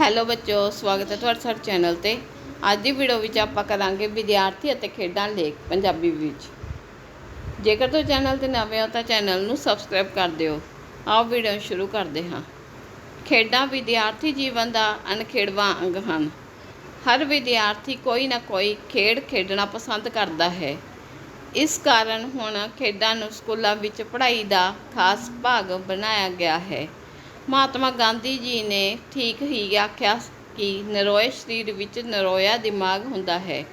Hello ਬੱਚੋ, ਸਵਾਗਤ ਹੈ ਤੁਹਾਡਾ ਸਾਡੇ ਚੈਨਲ ਤੇ। ਅੱਜ ਦੀ ਵੀਡੀਓ ਵਿੱਚ ਆਪਾਂ ਕਰਾਂਗੇ ਵਿਦਿਆਰਥੀ ਅਤੇ ਖੇਡਾਂ ਲੇਖ, ਪੰਜਾਬੀ ਵਿੱਚ। ਜੇਕਰ ਤੁਸੀਂ ਚੈਨਲ ਤੇ ਨਵੇਂ ਹੋ ਤਾਂ ਚੈਨਲ ਨੂੰ ਸਬਸਕ੍ਰਾਈਬ ਕਰ ਦਿਓ। ਆਓ ਵੀਡੀਓ ਸ਼ੁਰੂ ਕਰਦੇ ਹਾਂ। ਖੇਡਾਂ ਵਿਦਿਆਰਥੀ ਜੀਵਨ ਦਾ ਅਨਖੇੜਵਾਂ ਅੰਗ ਹਨ। ਹਰ ਵਿਦਿਆਰਥੀ ਕੋਈ ਨਾ ਕੋਈ ਖੇਡ ਖੇਡਣਾ ਪਸੰਦ ਕਰਦਾ ਹੈ। ਇਸ ਕਾਰਨ ਹੁਣ ਖੇਡਾਂ ਨੂੰ ਸਕੂਲਾਂ ਵਿੱਚ ਪੜ੍ਹਾਈ ਦਾ ਖਾਸ ਭਾਗ ਬਣਾਇਆ ਗਿਆ ਹੈ। ਮਹਾਤਮਾ ਗਾਂਧੀ ਜੀ ਨੇ ਠੀਕ ਹੀ ਆਖਿਆ ਕਿ ਨਰੋਏ ਸਰੀਰ ਵਿੱਚ ਨਰੋਇਆ ਦਿਮਾਗ ਹੁੰਦਾ ਹੈ।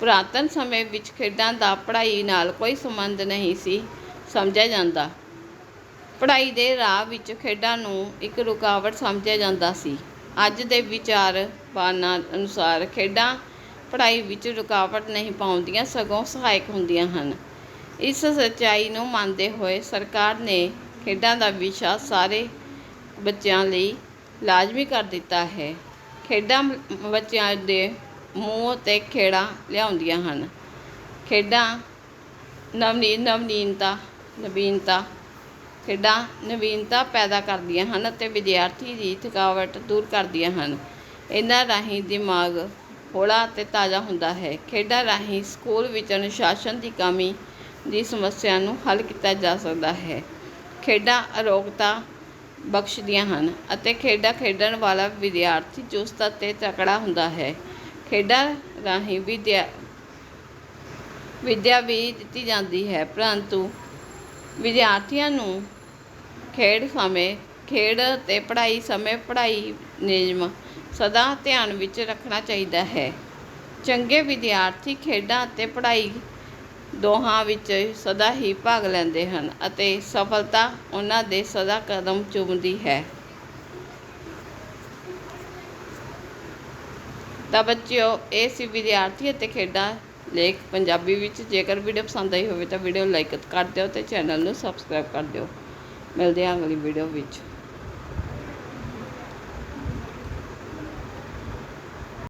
ਪੁਰਾਤਨ ਸਮੇਂ ਵਿੱਚ ਖੇਡਾਂ ਦਾ ਪੜ੍ਹਾਈ ਨਾਲ ਕੋਈ ਸੰਬੰਧ ਨਹੀਂ ਸੀ, ਸਮਝਿਆ ਜਾਂਦਾ। ਪੜ੍ਹਾਈ ਦੇ ਰਾਹ ਵਿੱਚ ਖੇਡਾਂ ਨੂੰ ਇੱਕ ਰੁਕਾਵਟ ਸਮਝਿਆ ਜਾਂਦਾ ਸੀ। ਅੱਜ ਦੇ ਵਿਚਾਰ ਵਿਚਾਰਵਾਨਾਂ ਅਨੁਸਾਰ ਖੇਡਾਂ ਪੜ੍ਹਾਈ ਵਿੱਚ ਰੁਕਾਵਟ ਨਹੀਂ ਪਾਉਂਦੀਆਂ, ਸਗੋਂ ਸਹਾਇਕ ਹੁੰਦੀਆਂ ਹਨ। ਇਸ ਸੱਚਾਈ ਨੂੰ ਮੰਨਦੇ ਹੋਏ ਸਰਕਾਰ ਨੇ ਖੇਡਾਂ ਦਾ ਵਿਸ਼ਾ ਸਾਰੇ ਬੱਚਿਆਂ ਲਈ ਲਾਜ਼ਮੀ ਕਰ ਦਿੱਤਾ ਹੈ। ਖੇਡਾਂ ਬੱਚਿਆਂ ਦੇ ਮੂੰਹ ਤੇ ਖੇੜਾ ਲਿਆਉਂਦੀਆਂ ਹਨ। ਖੇਡਾਂ ਨਵਨੀ, ਨਵਨੀਨਤਾ, ਨਵੀਨਤਾ, ਖੇਡਾਂ ਨਵੀਨਤਾ ਪੈਦਾ ਕਰਦੀਆਂ ਹਨ ਅਤੇ ਵਿਦਿਆਰਥੀ ਦੀ ਥਕਾਵਟ ਦੂਰ ਕਰਦੀਆਂ ਹਨ। ਇਹਨਾਂ ਰਾਹੀਂ ਦਿਮਾਗ ਹੌਲਾ ਅਤੇ ਤਾਜ਼ਾ ਹੁੰਦਾ ਹੈ। ਖੇਡਾਂ ਰਾਹੀਂ ਸਕੂਲ ਵਿੱਚ ਅਨੁਸ਼ਾਸਨ ਦੀ ਕਮੀ ਦੀ ਸਮੱਸਿਆ ਨੂੰ ਹੱਲ ਕੀਤਾ ਜਾ ਸਕਦਾ ਹੈ। ਖੇਡਾਂ ਅਰੋਗਤਾ ਬਖਸ਼ਦੀਆਂ ਹਨ ਅਤੇ ਖੇਡਾਂ ਖੇਡਣ ਵਾਲਾ ਵਿਦਿਆਰਥੀ ਚੁਸਤ ਅਤੇ ਤਕੜਾ ਹੁੰਦਾ ਹੈ। ਖੇਡਾਂ ਰਾਹੀਂ ਵਿਦਿਆ ਵਿਦਿਆ ਵੀ ਦਿੱਤੀ ਜਾਂਦੀ ਹੈ, ਪਰੰਤੂ ਵਿਦਿਆਰਥੀਆਂ ਨੂੰ ਖੇਡ ਸਮੇਂ, ਖੇਡ ਅਤੇ ਪੜ੍ਹਾਈ ਸਮੇਂ ਪੜ੍ਹਾਈ ਨਿਯਮ ਸਦਾ ਧਿਆਨ ਵਿੱਚ ਰੱਖਣਾ ਚਾਹੀਦਾ ਹੈ। ਚੰਗੇ ਵਿਦਿਆਰਥੀ ਖੇਡਾਂ ਅਤੇ ਪੜ੍ਹਾਈ ਦੋਹਾਂ ਵਿੱਚ ਸਦਾ ਹੀ ਭਾਗ ਲੈਂਦੇ ਹਨ ਅਤੇ ਸਫਲਤਾ ਉਹਨਾਂ ਦੇ ਸਦਾ ਕਦਮ ਚੁੰਮਦੀ ਹੈ। ਤਾਂ ਬੱਚਿਓ, ਇਹ ਸੀ ਵਿਦਿਆਰਥੀ ਅਤੇ ਖੇਡਾਂ ਲੇਖ ਪੰਜਾਬੀ ਵਿੱਚ। ਜੇਕਰ ਵੀਡੀਓ ਪਸੰਦ ਆਈ ਹੋਵੇ ਤਾਂ ਵੀਡੀਓ ਲਾਈਕ ਕਰ ਦਿਓ ਤੇ ਚੈਨਲ ਨੂੰ ਸਬਸਕ੍ਰਾਈਬ ਕਰ ਦਿਓ। ਮਿਲਦੇ ਹਾਂ ਅਗਲੀ ਵੀਡੀਓ ਵਿੱਚ।